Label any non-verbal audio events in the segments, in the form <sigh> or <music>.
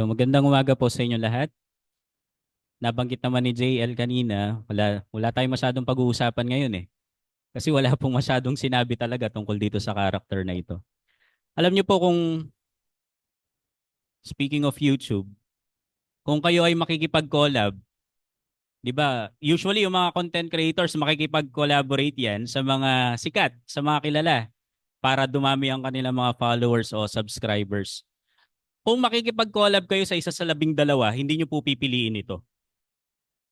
So, magandang umaga po sa inyo lahat. Nabanggit naman ni JL kanina, wala, wala tayong masyadong pag-uusapan ngayon eh. Kasi wala <laughs> pong masyadong sinabi talaga tungkol dito sa character na ito. Alam niyo po kung, speaking of YouTube, kung kayo ay makikipag-collab, di ba, usually yung mga content creators makikipag-collaborate yan sa mga sikat, sa mga kilala, para dumami ang kanilang mga followers o subscribers kung makikipag-collab kayo sa isa sa labing dalawa, hindi nyo po pipiliin ito.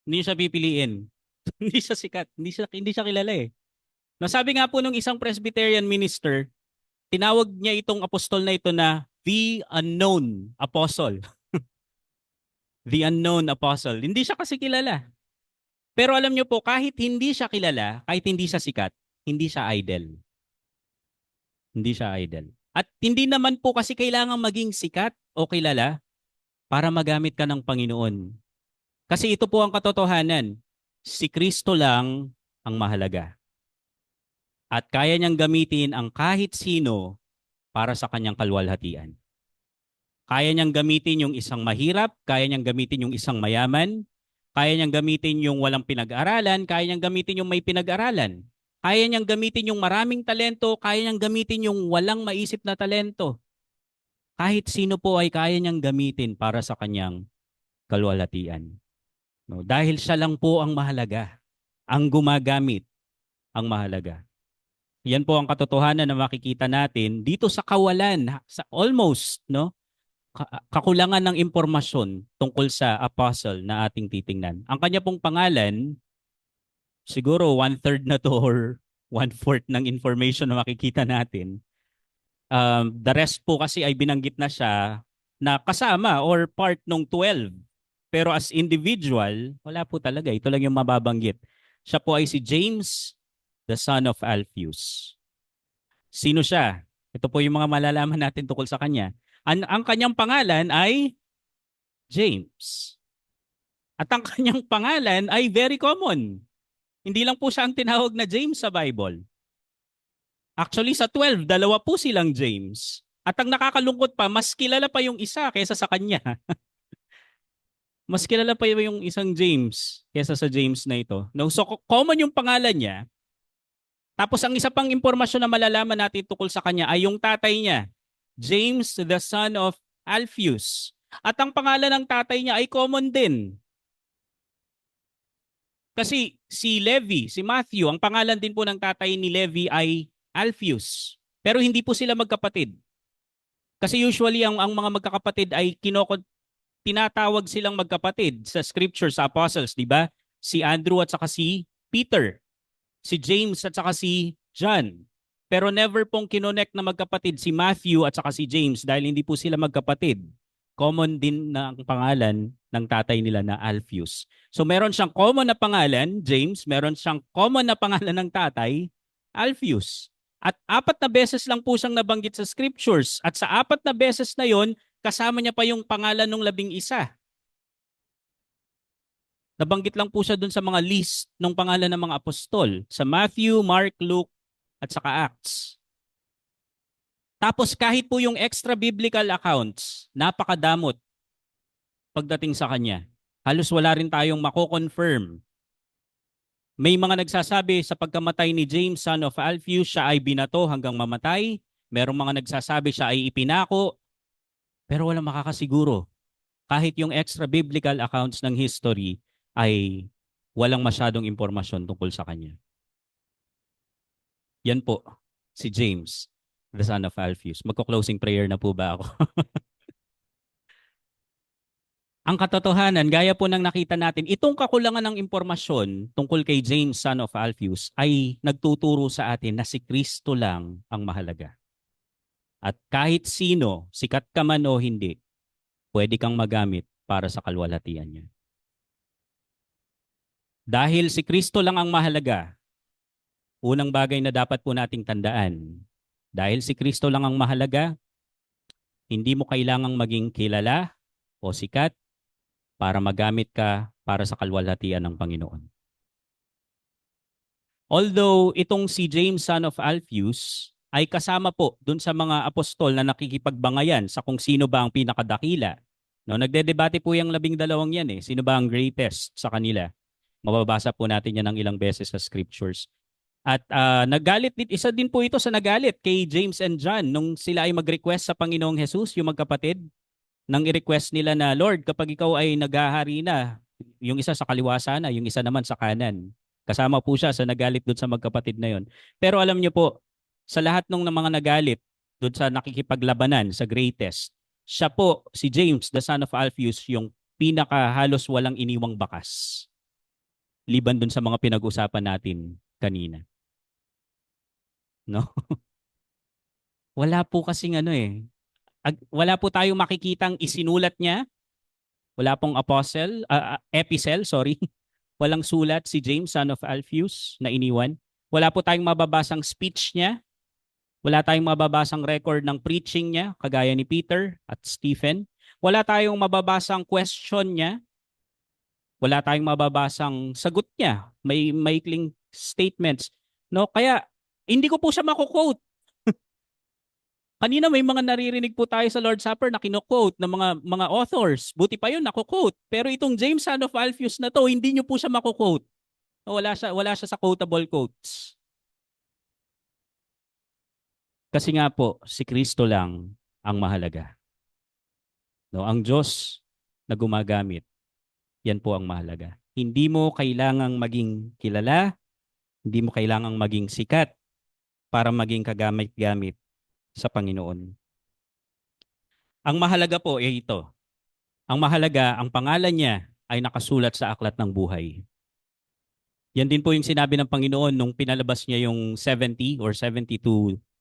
Hindi nyo siya pipiliin. <laughs> hindi siya sikat. Hindi siya, hindi siya kilala eh. Nasabi nga po nung isang Presbyterian minister, tinawag niya itong apostol na ito na the unknown apostle. <laughs> the unknown apostle. Hindi siya kasi kilala. Pero alam nyo po, kahit hindi siya kilala, kahit hindi siya sikat, hindi siya idol. Hindi siya idol. At hindi naman po kasi kailangan maging sikat o kilala para magamit ka ng Panginoon. Kasi ito po ang katotohanan. Si Kristo lang ang mahalaga. At kaya niyang gamitin ang kahit sino para sa kanyang kalwalhatian. Kaya niyang gamitin yung isang mahirap, kaya niyang gamitin yung isang mayaman, kaya niyang gamitin yung walang pinag-aralan, kaya niyang gamitin yung may pinag-aralan. Kaya niyang gamitin yung maraming talento, kaya niyang gamitin yung walang maisip na talento. Kahit sino po ay kaya niyang gamitin para sa kanyang kalwalatian. No, dahil siya lang po ang mahalaga. Ang gumagamit ang mahalaga. Yan po ang katotohanan na makikita natin dito sa kawalan, sa almost, no? kakulangan ng impormasyon tungkol sa apostle na ating titingnan. Ang kanya pong pangalan siguro one-third na to or <laughs> one-fourth ng information na makikita natin. Um, the rest po kasi ay binanggit na siya na kasama or part ng 12. Pero as individual, wala po talaga. Ito lang yung mababanggit. Siya po ay si James, the son of Alpheus. Sino siya? Ito po yung mga malalaman natin tungkol sa kanya. Ang, ang kanyang pangalan ay James. At ang <laughs> kanyang pangalan ay very common. Hindi lang po siya ang tinawag na James sa Bible. Actually, sa 12, dalawa po silang James. At ang nakakalungkot pa, mas kilala pa yung isa kaysa sa kanya. <laughs> mas kilala pa yung isang James kaysa sa James na ito. No, so, common yung pangalan niya. Tapos ang isa pang impormasyon na malalaman natin tungkol sa kanya ay yung tatay niya, James the son of Alpheus. At ang pangalan ng tatay niya ay common din. Kasi si Levi, si Matthew, ang pangalan din po ng tatay ni Levi ay Alpheus. Pero hindi po sila magkapatid. Kasi usually ang, ang mga magkakapatid ay kinoko, tinatawag silang magkapatid sa scripture, sa apostles, di ba? Si Andrew at saka si Peter. Si James at saka si John. Pero never pong kinonect na magkapatid si Matthew at saka si James dahil hindi po sila magkapatid common din na ang pangalan ng tatay nila na Alpheus. So meron siyang common na pangalan, James, meron siyang common na pangalan ng tatay, Alpheus. At apat na beses lang po siyang nabanggit sa scriptures. At sa apat na beses na yon, kasama niya pa yung pangalan ng labing isa. Nabanggit lang po siya dun sa mga list ng pangalan ng mga apostol. Sa Matthew, Mark, Luke, at saka Acts. Tapos kahit po yung extra biblical accounts, napakadamot pagdating sa kanya. Halos wala rin tayong mako-confirm. May mga nagsasabi sa pagkamatay ni James, son of Alpheus, siya ay binato hanggang mamatay. Merong mga nagsasabi siya ay ipinako. Pero walang makakasiguro. Kahit yung extra biblical accounts ng history ay walang masyadong impormasyon tungkol sa kanya. Yan po, si James the son of Alpheus. Magko-closing prayer na po ba ako? <laughs> Ang katotohanan, gaya po ng nakita natin, itong kakulangan ng impormasyon tungkol kay James, son of Alpheus, ay nagtuturo sa atin na si Kristo lang ang mahalaga. At kahit sino, sikat ka man o hindi, pwede kang magamit para sa kalwalhatian niya. Dahil si Kristo lang ang mahalaga, unang bagay na dapat po nating tandaan, dahil si Kristo lang ang mahalaga, hindi mo kailangang maging kilala o sikat para magamit ka para sa kalwalhatian ng Panginoon. Although itong si James son of Alpheus ay kasama po dun sa mga apostol na nakikipagbangayan sa kung sino ba ang pinakadakila No, nagdedebate po yung labing dalawang yan eh. Sino ba ang greatest sa kanila? Mababasa po natin yan ng ilang beses sa scriptures. At ah, nagalit din, isa din po ito sa nagalit kay James and John nung sila ay mag-request sa Panginoong Jesus, yung magkapatid, nang i-request nila na, Lord, kapag ikaw ay naghahari na, yung isa sa kaliwa sana, yung isa naman sa kanan. Kasama po siya sa nagalit doon sa magkapatid na yon. Pero alam niyo po, sa lahat ng mga nagalit doon sa nakikipaglabanan sa greatest, siya po, si James, the son of Alphaeus, yung pinaka halos walang iniwang bakas. Liban doon sa mga pinag-usapan natin kanina. <laughs> No? wala po kasing ano eh. Ag- wala po tayong makikitang isinulat niya. Wala pong apostle, ah, epistle, sorry. <laughs> Walang sulat si James, son of Alphaeus, na iniwan. Wala po tayong mababasang speech niya. Wala tayong mababasang record ng preaching niya, kagaya ni Peter at Stephen. Wala tayong mababasang question niya. Wala tayong mababasang sagot niya. May maikling statements. No, kaya hindi ko po siya mako-quote. <laughs> Kanina may mga naririnig po tayo sa Lord's Supper na kino-quote ng mga mga authors. Buti pa yun, nako-quote. Pero itong James son of Alphaeus na to, hindi niyo po siya mako-quote. Wala siya, wala siya sa quotable quotes. Kasi nga po, si Kristo lang ang mahalaga. No, ang Diyos na gumagamit, yan po ang mahalaga. Hindi mo kailangang maging kilala, hindi mo kailangang maging sikat para maging kagamit-gamit sa Panginoon. Ang mahalaga po ay ito. Ang mahalaga, ang pangalan niya ay nakasulat sa aklat ng buhay. Yan din po yung sinabi ng Panginoon nung pinalabas niya yung 70 or 72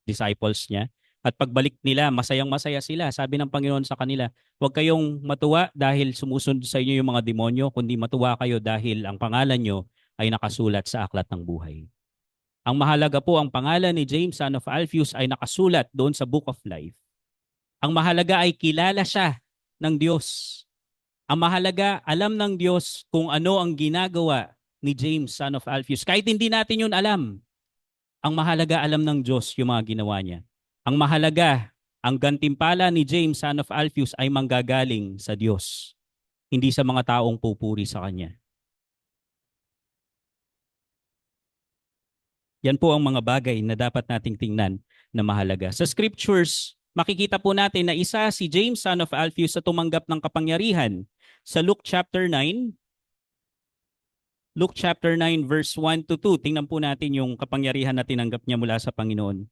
disciples niya. At pagbalik nila, masayang-masaya sila. Sabi ng Panginoon sa kanila, huwag kayong matuwa dahil sumusunod sa inyo yung mga demonyo, kundi matuwa kayo dahil ang pangalan nyo ay nakasulat sa aklat ng buhay. Ang mahalaga po, ang pangalan ni James, son of Alphaeus, ay nakasulat doon sa Book of Life. Ang mahalaga ay kilala siya ng Diyos. Ang mahalaga, alam ng Diyos kung ano ang ginagawa ni James, son of Alphaeus. Kahit hindi natin yun alam, ang mahalaga, alam ng Diyos yung mga ginawa niya. Ang mahalaga, ang gantimpala ni James, son of Alphaeus, ay manggagaling sa Diyos, hindi sa mga taong pupuri sa Kanya. Yan po ang mga bagay na dapat nating tingnan na mahalaga. Sa scriptures, makikita po natin na isa si James, son of Alphaeus, sa tumanggap ng kapangyarihan. Sa Luke chapter 9, Luke chapter 9 verse 1 to 2, tingnan po natin yung kapangyarihan na tinanggap niya mula sa Panginoon.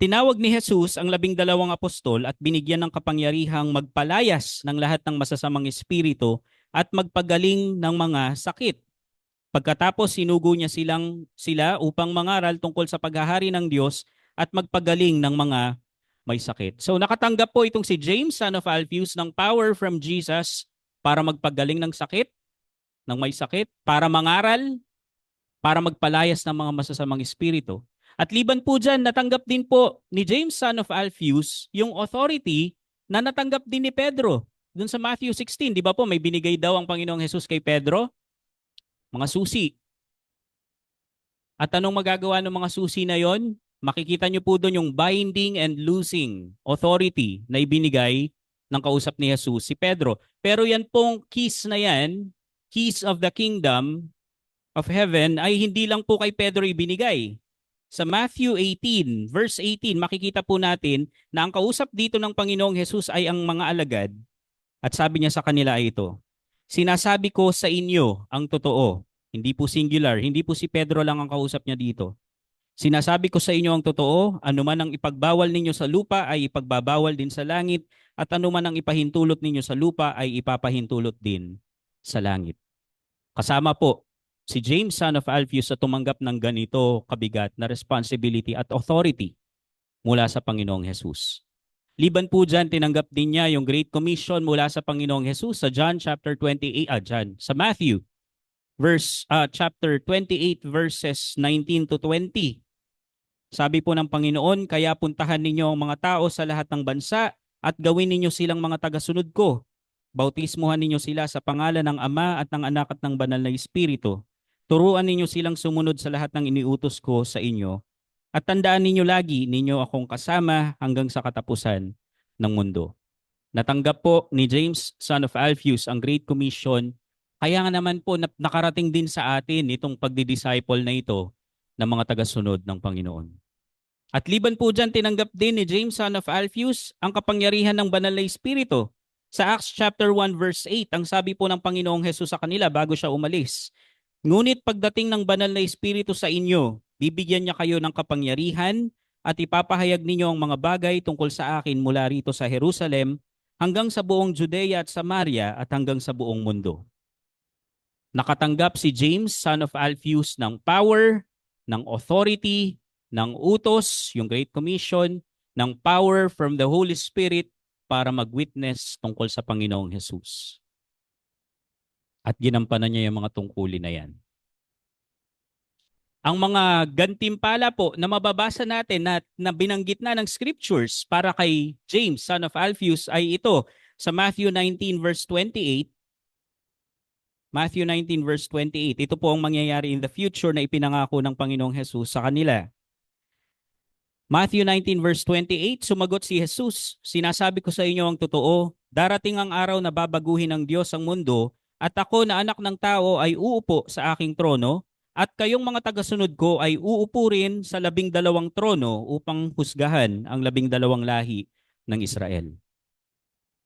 Tinawag ni Jesus ang labing dalawang apostol at binigyan ng kapangyarihang magpalayas ng lahat ng masasamang espiritu at magpagaling ng mga sakit. Pagkatapos sinugo niya silang sila upang mangaral tungkol sa paghahari ng Diyos at magpagaling ng mga may sakit. So nakatanggap po itong si James, son of Alphaeus, ng power from Jesus para magpagaling ng sakit, ng may sakit, para mangaral, para magpalayas ng mga masasamang espiritu. At liban po dyan, natanggap din po ni James, son of Alphaeus, yung authority na natanggap din ni Pedro. Doon sa Matthew 16, di ba po, may binigay daw ang Panginoong Jesus kay Pedro? Mga susi. At anong magagawa ng mga susi na yon? Makikita niyo po doon yung binding and loosing authority na ibinigay ng kausap ni Jesus, si Pedro. Pero yan pong keys na yan, keys of the kingdom of heaven, ay hindi lang po kay Pedro ibinigay. Sa Matthew 18, verse 18, makikita po natin na ang kausap dito ng Panginoong Jesus ay ang mga alagad. At sabi niya sa kanila ay ito, Sinasabi ko sa inyo ang totoo. Hindi po singular, hindi po si Pedro lang ang kausap niya dito. Sinasabi ko sa inyo ang totoo, anuman ang ipagbawal ninyo sa lupa ay ipagbabawal din sa langit, at anuman ang ipahintulot ninyo sa lupa ay ipapahintulot din sa langit. Kasama po si James son of Alphaeus sa tumanggap ng ganito kabigat na responsibility at authority mula sa Panginoong Jesus. Liban po dyan, tinanggap din niya yung Great Commission mula sa Panginoong Jesus sa John chapter 28, ah, John, sa Matthew verse ah, chapter 28 verses 19 to 20. Sabi po ng Panginoon, kaya puntahan ninyo ang mga tao sa lahat ng bansa at gawin ninyo silang mga tagasunod ko. Bautismuhan ninyo sila sa pangalan ng Ama at ng Anak at ng Banal na Espiritu. Turuan ninyo silang sumunod sa lahat ng iniutos ko sa inyo. At tandaan ninyo lagi ninyo akong kasama hanggang sa katapusan ng mundo. Natanggap po ni James, son of Alphaeus, ang Great Commission. Kaya nga naman po nakarating din sa atin itong pagdi-disciple na ito ng mga tagasunod ng Panginoon. At liban po dyan, tinanggap din ni James, son of Alphaeus, ang kapangyarihan ng banal na Espiritu. Sa Acts chapter 1 verse 8, ang sabi po ng Panginoong Hesus sa kanila bago siya umalis, Ngunit pagdating ng banal na Espiritu sa inyo, bibigyan niya kayo ng kapangyarihan at ipapahayag ninyo ang mga bagay tungkol sa akin mula rito sa Jerusalem hanggang sa buong Judea at Samaria at hanggang sa buong mundo. Nakatanggap si James, son of Alphaeus, ng power, ng authority, ng utos, yung Great Commission, ng power from the Holy Spirit para mag-witness tungkol sa Panginoong Jesus. At ginampanan niya yung mga tungkulin na yan. Ang mga gantimpala po na mababasa natin na, na binanggit na ng scriptures para kay James, son of Alphaeus, ay ito sa Matthew 19 verse 28. Matthew 19 verse 28. Ito po ang mangyayari in the future na ipinangako ng Panginoong Jesus sa kanila. Matthew 19 verse 28, sumagot si Jesus, Sinasabi ko sa inyo ang totoo, darating ang araw na babaguhin ng Diyos ang mundo at ako na anak ng tao ay uupo sa aking trono at kayong mga tagasunod ko ay uupo rin sa labing dalawang trono upang husgahan ang labing dalawang lahi ng Israel.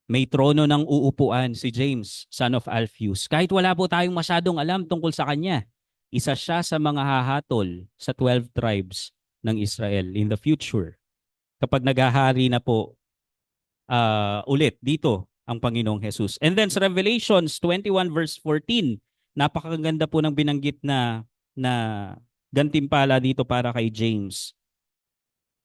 May trono ng uupuan si James, son of Alphaeus. Kahit wala po tayong masyadong alam tungkol sa kanya, isa siya sa mga hahatol sa 12 tribes ng Israel in the future. Kapag naghahari na po uh, ulit dito ang Panginoong Jesus. And then sa Revelations 21 verse 14, napakaganda po ng binanggit na na gantimpala dito para kay James.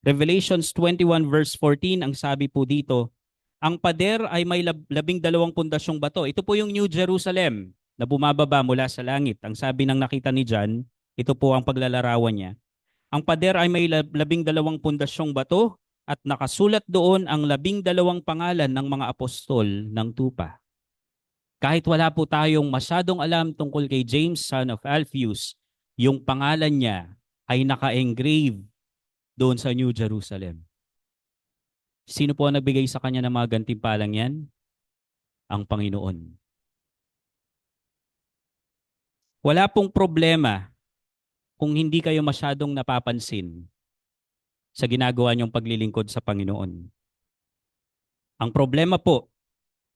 Revelations 21 verse 14, ang sabi po dito, ang pader ay may lab- labing dalawang pundasyong bato. Ito po yung New Jerusalem na bumababa mula sa langit. Ang sabi ng nakita ni John, ito po ang paglalarawan niya. Ang pader ay may lab- labing dalawang pundasyong bato at nakasulat doon ang labing dalawang pangalan ng mga apostol ng tupa. Kahit wala po tayong masyadong alam tungkol kay James, son of Alphaeus, yung pangalan niya ay naka-engrave doon sa New Jerusalem. Sino po ang nagbigay sa kanya ng mga gantimpalang yan? Ang Panginoon. Wala pong problema kung hindi kayo masyadong napapansin sa ginagawa niyong paglilingkod sa Panginoon. Ang problema po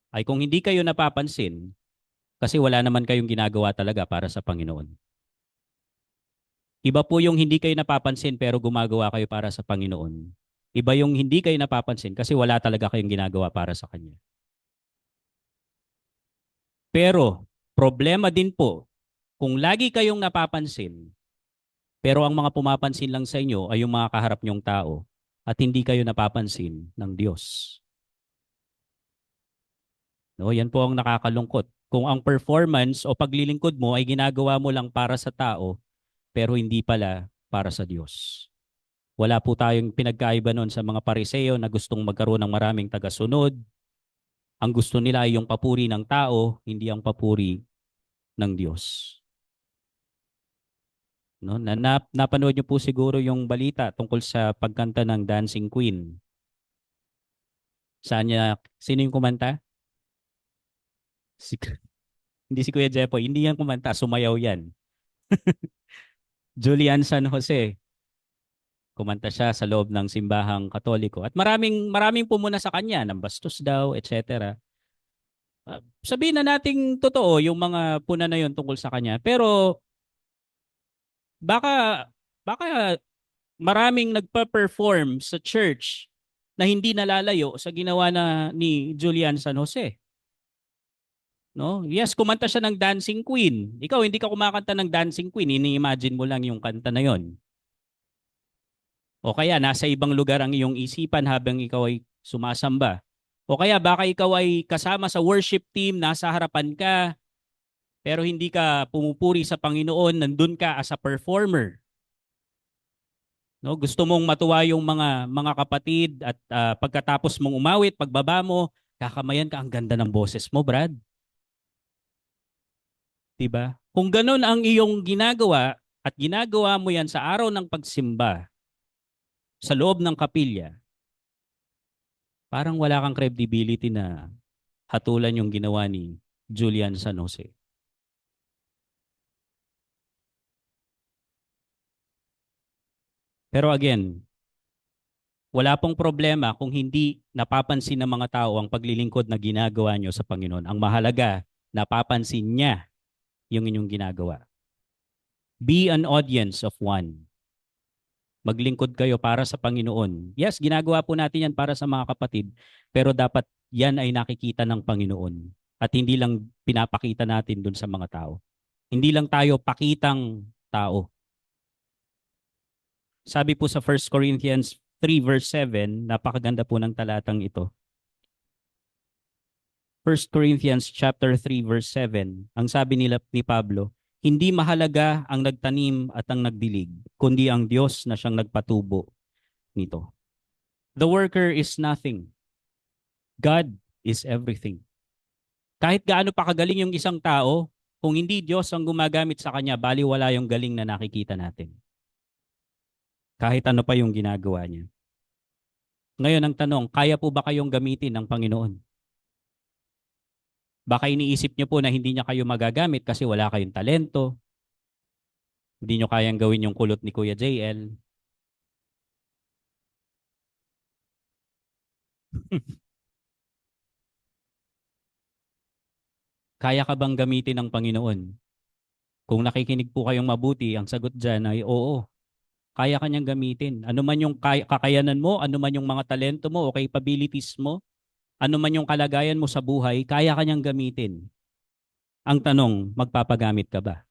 ay kung hindi kayo napapansin kasi wala naman kayong ginagawa talaga para sa Panginoon. Iba po yung hindi kayo napapansin pero gumagawa kayo para sa Panginoon. Iba yung hindi kayo napapansin kasi wala talaga kayong ginagawa para sa Kanya. Pero problema din po kung lagi kayong napapansin pero ang mga pumapansin lang sa inyo ay yung mga kaharap nyong tao at hindi kayo napapansin ng Diyos. No, yan po ang nakakalungkot. Kung ang performance o paglilingkod mo ay ginagawa mo lang para sa tao, pero hindi pala para sa Diyos. Wala po tayong pinagkaiba noon sa mga pariseo na gustong magkaroon ng maraming tagasunod. Ang gusto nila ay yung papuri ng tao, hindi ang papuri ng Diyos. No, na, na, napanood niyo po siguro yung balita tungkol sa pagkanta ng Dancing Queen. Saan niya, sino yung kumanta? Si, <laughs> hindi si Kuya Jepoy, hindi yan kumanta, sumayaw yan. <laughs> Julian San Jose. Kumanta siya sa loob ng simbahang katoliko. At maraming maraming pumuna sa kanya, ng bastos daw, etc. Uh, sabihin na nating totoo yung mga puna na yon tungkol sa kanya. Pero baka baka maraming nagpa-perform sa church na hindi nalalayo sa ginawa na ni Julian San Jose. No? Yes, kumanta siya ng Dancing Queen. Ikaw hindi ka kumakanta ng Dancing Queen, ini-imagine mo lang yung kanta na 'yon. O kaya nasa ibang lugar ang iyong isipan habang ikaw ay sumasamba. O kaya baka ikaw ay kasama sa worship team, nasa harapan ka, pero hindi ka pumupuri sa Panginoon, nandun ka as a performer. No, gusto mong matuwa yung mga mga kapatid at uh, pagkatapos mong umawit, pagbaba mo, kakamayan ka ang ganda ng boses mo, Brad. 'Di ba? Kung ganun ang iyong ginagawa at ginagawa mo 'yan sa araw ng pagsimba sa loob ng kapilya, parang wala kang credibility na hatulan yung ginawa ni Julian San Jose. Pero again, wala pong problema kung hindi napapansin ng mga tao ang paglilingkod na ginagawa nyo sa Panginoon. Ang mahalaga, napapansin niya yung inyong ginagawa. Be an audience of one. Maglingkod kayo para sa Panginoon. Yes, ginagawa po natin yan para sa mga kapatid, pero dapat yan ay nakikita ng Panginoon at hindi lang pinapakita natin dun sa mga tao. Hindi lang tayo pakitang tao. Sabi po sa 1 Corinthians 3 verse 7, napakaganda po ng talatang ito. 1 Corinthians chapter 3 verse 7, ang sabi nila ni Pablo, hindi mahalaga ang nagtanim at ang nagdilig, kundi ang Diyos na siyang nagpatubo nito. The worker is nothing. God is everything. Kahit gaano pa kagaling yung isang tao, kung hindi Diyos ang gumagamit sa kanya, bali wala yung galing na nakikita natin. Kahit ano pa yung ginagawa niya. Ngayon ang tanong, kaya po ba kayong gamitin ng Panginoon? Baka iniisip niyo po na hindi niya kayo magagamit kasi wala kayong talento. Hindi niyo kayang gawin yung kulot ni Kuya JL. <laughs> Kaya ka bang gamitin ng Panginoon? Kung nakikinig po kayong mabuti, ang sagot dyan ay oo. Kaya kanyang gamitin. Ano man yung kay- kakayanan mo, ano man yung mga talento mo o capabilities mo, ano man yung kalagayan mo sa buhay, kaya kanyang gamitin. Ang tanong, magpapagamit ka ba?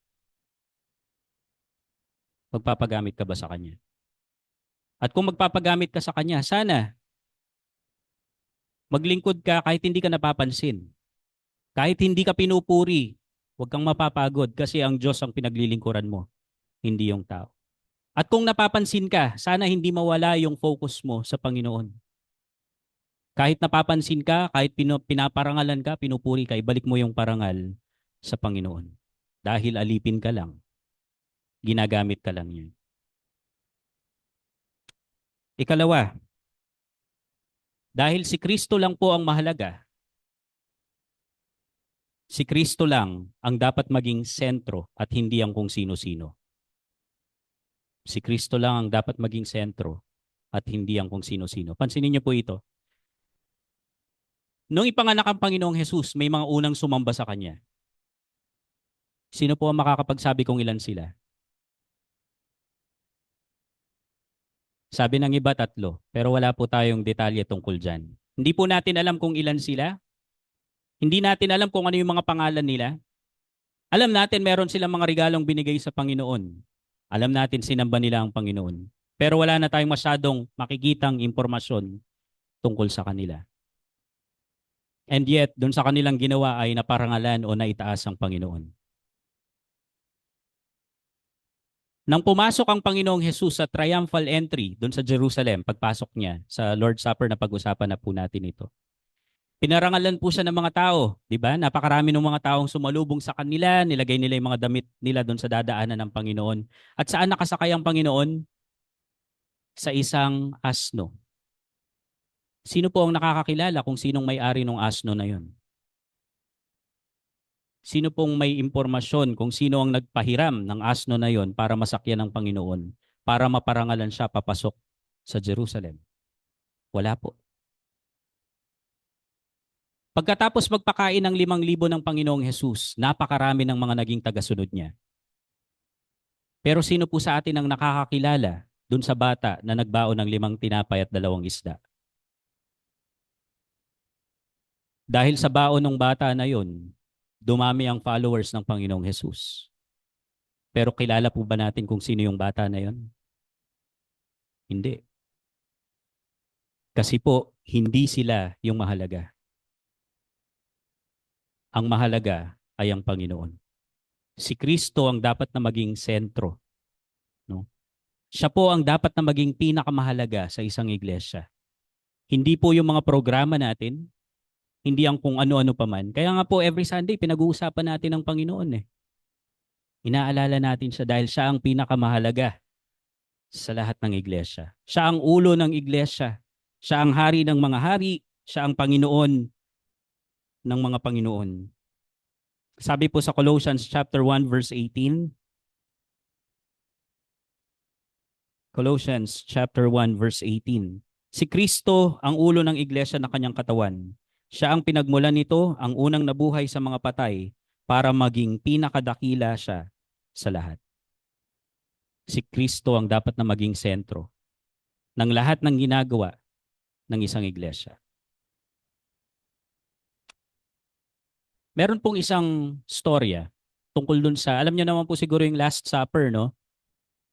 Magpapagamit ka ba sa kanya? At kung magpapagamit ka sa kanya, sana maglingkod ka kahit hindi ka napapansin. Kahit hindi ka pinupuri, huwag kang mapapagod kasi ang Diyos ang pinaglilingkuran mo, hindi yung tao. At kung napapansin ka, sana hindi mawala yung focus mo sa Panginoon. Kahit napapansin ka, kahit pinaparangalan ka, pinupuri ka, ibalik mo yung parangal sa Panginoon. Dahil alipin ka lang. Ginagamit ka lang yan. Ikalawa, dahil si Kristo lang po ang mahalaga, si Kristo lang ang dapat maging sentro at hindi ang kung sino-sino. Si Kristo lang ang dapat maging sentro at hindi ang kung sino-sino. Pansinin niyo po ito. Nung ipanganak ang Panginoong Jesus, may mga unang sumamba sa Kanya. Sino po ang makakapagsabi kung ilan sila? Sabi ng iba tatlo, pero wala po tayong detalye tungkol dyan. Hindi po natin alam kung ilan sila. Hindi natin alam kung ano yung mga pangalan nila. Alam natin meron silang mga regalong binigay sa Panginoon. Alam natin sinamba nila ang Panginoon. Pero wala na tayong masyadong makikitang impormasyon tungkol sa kanila. And yet, doon sa kanilang ginawa ay naparangalan o naitaas ang Panginoon. Nang pumasok ang Panginoong Jesus sa triumphal entry doon sa Jerusalem, pagpasok niya sa Lord's Supper na pag-usapan na po natin ito. Pinarangalan po siya ng mga tao, di ba? Napakarami ng mga taong sumalubong sa kanila, nilagay nila yung mga damit nila doon sa dadaanan ng Panginoon. At saan nakasakay ang Panginoon? Sa isang asno. Sino po ang nakakakilala kung sinong may-ari ng asno na yon? Sino pong may impormasyon kung sino ang nagpahiram ng asno na yon para masakyan ng Panginoon, para maparangalan siya papasok sa Jerusalem? Wala po. Pagkatapos magpakain ng limang libo ng Panginoong Jesus, napakarami ng mga naging tagasunod niya. Pero sino po sa atin ang nakakakilala dun sa bata na nagbaon ng limang tinapay at dalawang isda? Dahil sa baon ng bata na yon, dumami ang followers ng Panginoong Jesus. Pero kilala po ba natin kung sino yung bata na yon? Hindi. Kasi po, hindi sila yung mahalaga. Ang mahalaga ay ang Panginoon. Si Kristo ang dapat na maging sentro. No? Siya po ang dapat na maging pinakamahalaga sa isang iglesia. Hindi po yung mga programa natin, hindi ang kung ano-ano pa man. Kaya nga po every Sunday pinag-uusapan natin ang Panginoon eh. Inaalala natin siya dahil siya ang pinakamahalaga sa lahat ng iglesia. Siya ang ulo ng iglesia. Siya ang hari ng mga hari. Siya ang Panginoon ng mga Panginoon. Sabi po sa Colossians chapter 1 verse 18. Colossians chapter 1 verse 18. Si Kristo ang ulo ng iglesia na kanyang katawan. Siya ang pinagmulan nito, ang unang nabuhay sa mga patay para maging pinakadakila siya sa lahat. Si Kristo ang dapat na maging sentro ng lahat ng ginagawa ng isang iglesia. Meron pong isang storya tungkol dun sa, alam niyo naman po siguro yung Last Supper, no?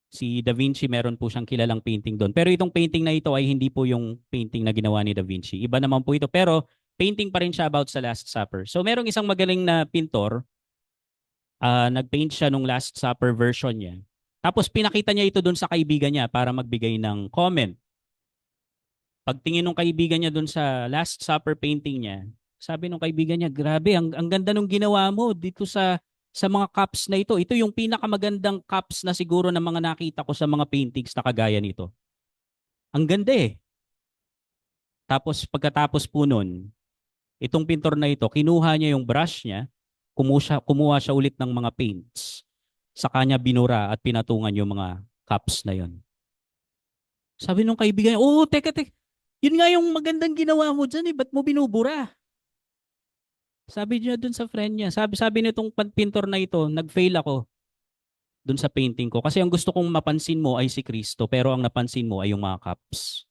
Si Da Vinci, meron po siyang kilalang painting doon. Pero itong painting na ito ay hindi po yung painting na ginawa ni Da Vinci. Iba naman po ito. Pero painting pa rin siya about sa Last Supper. So merong isang magaling na pintor, uh, nag-paint siya nung Last Supper version niya. Tapos pinakita niya ito doon sa kaibigan niya para magbigay ng comment. Pagtingin ng kaibigan niya doon sa Last Supper painting niya, sabi ng kaibigan niya, grabe, ang, ang ganda nung ginawa mo dito sa sa mga cups na ito. Ito yung pinakamagandang cups na siguro ng mga nakita ko sa mga paintings na kagaya nito. Ang ganda eh. Tapos pagkatapos po nun, itong pintor na ito, kinuha niya yung brush niya, kumuha kumuha siya ulit ng mga paints. Sa kanya binura at pinatungan yung mga cups na yon. Sabi nung kaibigan niya, oh, teka, teka. Yun nga yung magandang ginawa mo dyan eh. Ba't mo binubura? Sabi niya dun sa friend niya, sabi sabi nitong pintor na ito, nag-fail ako dun sa painting ko kasi ang gusto kong mapansin mo ay si Kristo pero ang napansin mo ay yung mga cups.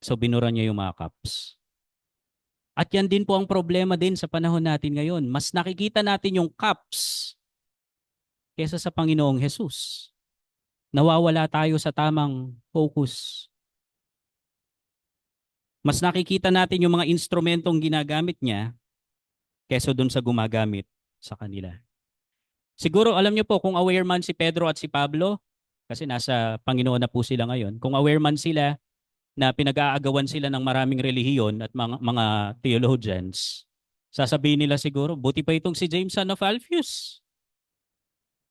So binura niya yung mga cups. At yan din po ang problema din sa panahon natin ngayon. Mas nakikita natin yung cups kesa sa Panginoong Jesus. Nawawala tayo sa tamang focus mas nakikita natin yung mga instrumentong ginagamit niya keso dun sa gumagamit sa kanila. Siguro alam niyo po kung aware man si Pedro at si Pablo, kasi nasa Panginoon na po sila ngayon, kung aware man sila na pinag-aagawan sila ng maraming relihiyon at mga, mga theologians, sasabihin nila siguro, buti pa itong si James son of Alphaeus.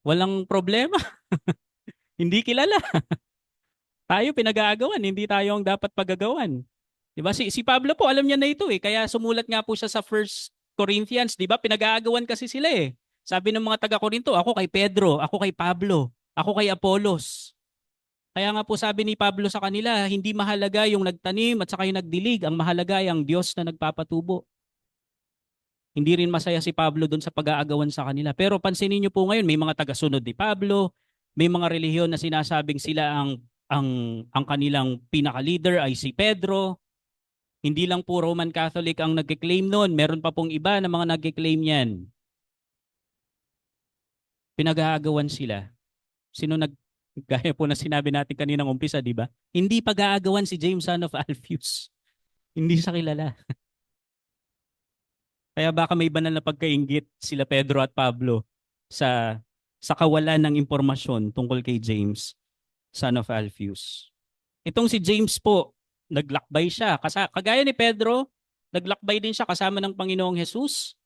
Walang problema. <laughs> hindi kilala. <laughs> tayo pinag-aagawan, hindi tayo ang dapat pagagawan. 'Di ba? Si si Pablo po alam niya na ito eh. Kaya sumulat nga po siya sa 1 Corinthians, 'di ba? Pinag-aagawan kasi sila eh. Sabi ng mga taga-Korinto, ako kay Pedro, ako kay Pablo, ako kay Apolos. Kaya nga po sabi ni Pablo sa kanila, hindi mahalaga yung nagtanim at saka yung nagdilig, ang mahalaga ay ang Diyos na nagpapatubo. Hindi rin masaya si Pablo doon sa pag-aagawan sa kanila. Pero pansinin niyo po ngayon, may mga taga-sunod ni Pablo, may mga relihiyon na sinasabing sila ang ang ang kanilang pinaka-leader ay si Pedro, hindi lang po Roman Catholic ang nagke-claim noon. Meron pa pong iba na mga nagke-claim yan. Pinag-aagawan sila. Sino nag gaya po na sinabi natin kaninang umpisa, di ba? Hindi pag-aagawan si James son of Alphaeus. Hindi sa kilala. <laughs> Kaya baka may banal na pagkaingit sila Pedro at Pablo sa sa kawalan ng impormasyon tungkol kay James, son of Alphaeus. Itong si James po, naglakbay siya. Kasa, kagaya ni Pedro, naglakbay din siya kasama ng Panginoong Jesus.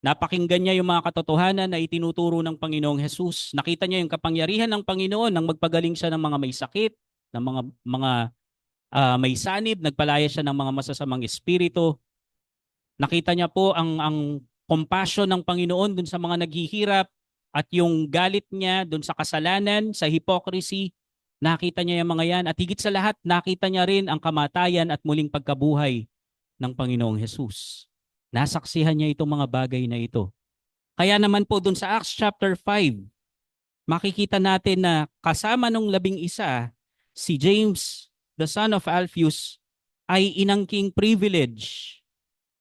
Napakinggan niya yung mga katotohanan na itinuturo ng Panginoong Jesus. Nakita niya yung kapangyarihan ng Panginoon nang magpagaling siya ng mga may sakit, ng mga mga uh, may sanib, nagpalaya siya ng mga masasamang espiritu. Nakita niya po ang ang compassion ng Panginoon dun sa mga naghihirap at yung galit niya dun sa kasalanan, sa hypocrisy, Nakita niya yung mga yan at higit sa lahat, nakita niya rin ang kamatayan at muling pagkabuhay ng Panginoong Hesus. Nasaksihan niya itong mga bagay na ito. Kaya naman po dun sa Acts chapter 5, makikita natin na kasama nung labing isa, si James, the son of Alphaeus, ay inangking privilege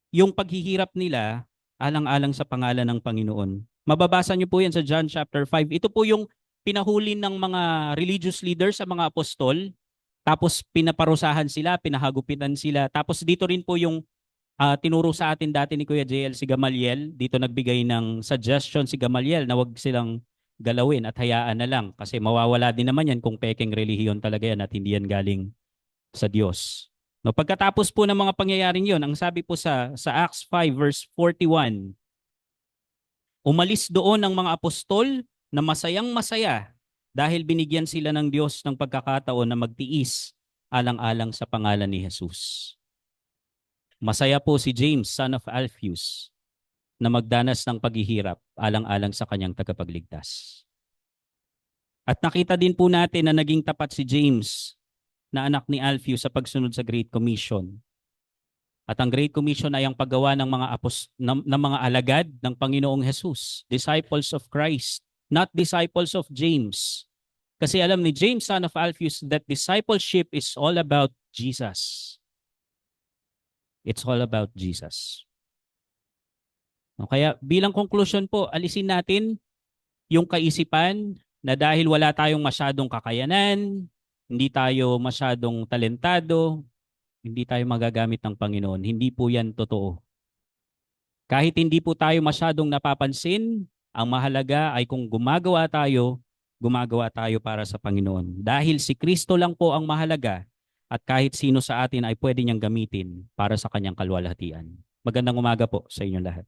yung paghihirap nila alang-alang sa pangalan ng Panginoon. Mababasa niyo po yan sa John chapter 5. Ito po yung pinahuli ng mga religious leaders sa mga apostol, tapos pinaparusahan sila, pinahagupitan sila. Tapos dito rin po yung uh, tinuro sa atin dati ni Kuya JL si Gamaliel. Dito nagbigay ng suggestion si Gamaliel na wag silang galawin at hayaan na lang kasi mawawala din naman yan kung peking relihiyon talaga yan at hindi yan galing sa Diyos. No, pagkatapos po ng mga pangyayaring yon, ang sabi po sa sa Acts 5 verse 41, umalis doon ang mga apostol na masayang masaya dahil binigyan sila ng Diyos ng pagkakataon na magtiis alang-alang sa pangalan ni Jesus. Masaya po si James, son of Alphaeus, na magdanas ng paghihirap alang-alang sa kanyang tagapagligtas. At nakita din po natin na naging tapat si James na anak ni Alphaeus sa pagsunod sa Great Commission. At ang Great Commission ay ang paggawa ng mga apos ng, ng mga alagad ng Panginoong Jesus, disciples of Christ, not disciples of James. Kasi alam ni James, son of Alphaeus, that discipleship is all about Jesus. It's all about Jesus. Kaya bilang conclusion po, alisin natin yung kaisipan na dahil wala tayong masyadong kakayanan, hindi tayo masyadong talentado, hindi tayo magagamit ng Panginoon. Hindi po yan totoo. Kahit hindi po tayo masyadong napapansin, ang mahalaga ay kung gumagawa tayo, gumagawa tayo para sa Panginoon. Dahil si Kristo lang po ang mahalaga at kahit sino sa atin ay pwede niyang gamitin para sa kanyang kalwalhatian. Magandang umaga po sa inyong lahat.